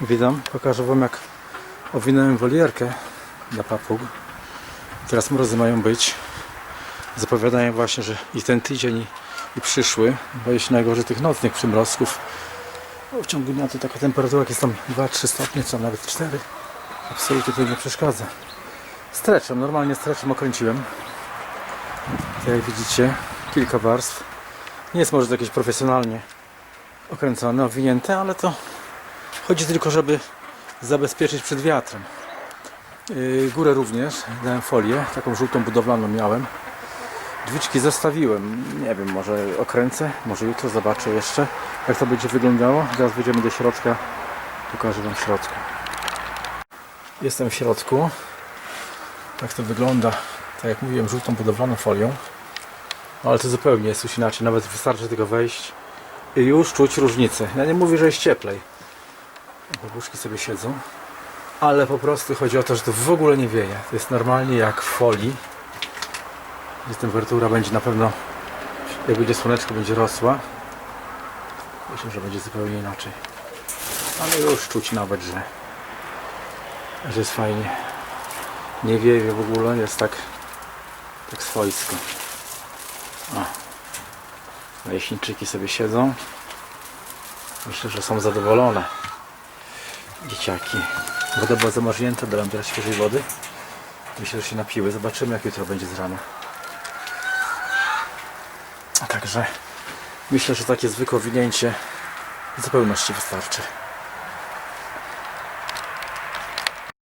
Witam, pokażę Wam jak owinąłem wolierkę dla papug. Teraz mrozy mają być. Zapowiadają właśnie, że i ten tydzień i, przyszły. Boję się najgorzej tych nocnych przymrozków. Bo w ciągu dnia to taka temperatura jak jest tam 2-3 stopnie, czy nawet 4. Absolutnie to nie przeszkadza. Streczem, normalnie streczem okręciłem. Tak jak widzicie, kilka warstw. Nie jest może to jakieś profesjonalnie okręcone, owinięte, ale to chodzi tylko, żeby zabezpieczyć przed wiatrem. Yy, Górę również dałem folię, taką żółtą budowlaną miałem. Drzwiczki zostawiłem. Nie wiem, może okręcę, może jutro zobaczę jeszcze, jak to będzie wyglądało. Teraz wejdziemy do środka, pokażę Wam w. Jestem w środku. Tak to wygląda, tak jak mówiłem, żółtą budowlaną folią. Ale to zupełnie jest już inaczej, nawet wystarczy tylko wejść i już czuć różnicę. Ja nie mówię, że jest cieplej. Babuszki sobie siedzą. Ale po prostu chodzi o to, że to w ogóle nie wieje. To jest normalnie jak w folii. Gdzie temperatura będzie na pewno, jak będzie słoneczko, będzie rosła. Myślę, że będzie zupełnie inaczej. Ale już czuć nawet, że, że jest fajnie. Nie wieje w ogóle, jest tak, tak swojsko. O. Leśniczyki sobie siedzą. Myślę, że są zadowolone. Dzieciaki. Woda była zamarznięta, dałem teraz świeżej wody. Myślę, że się napiły. Zobaczymy, jak jutro będzie z rana. Także myślę, że takie zwykłe winięcie w zupełności wystarczy.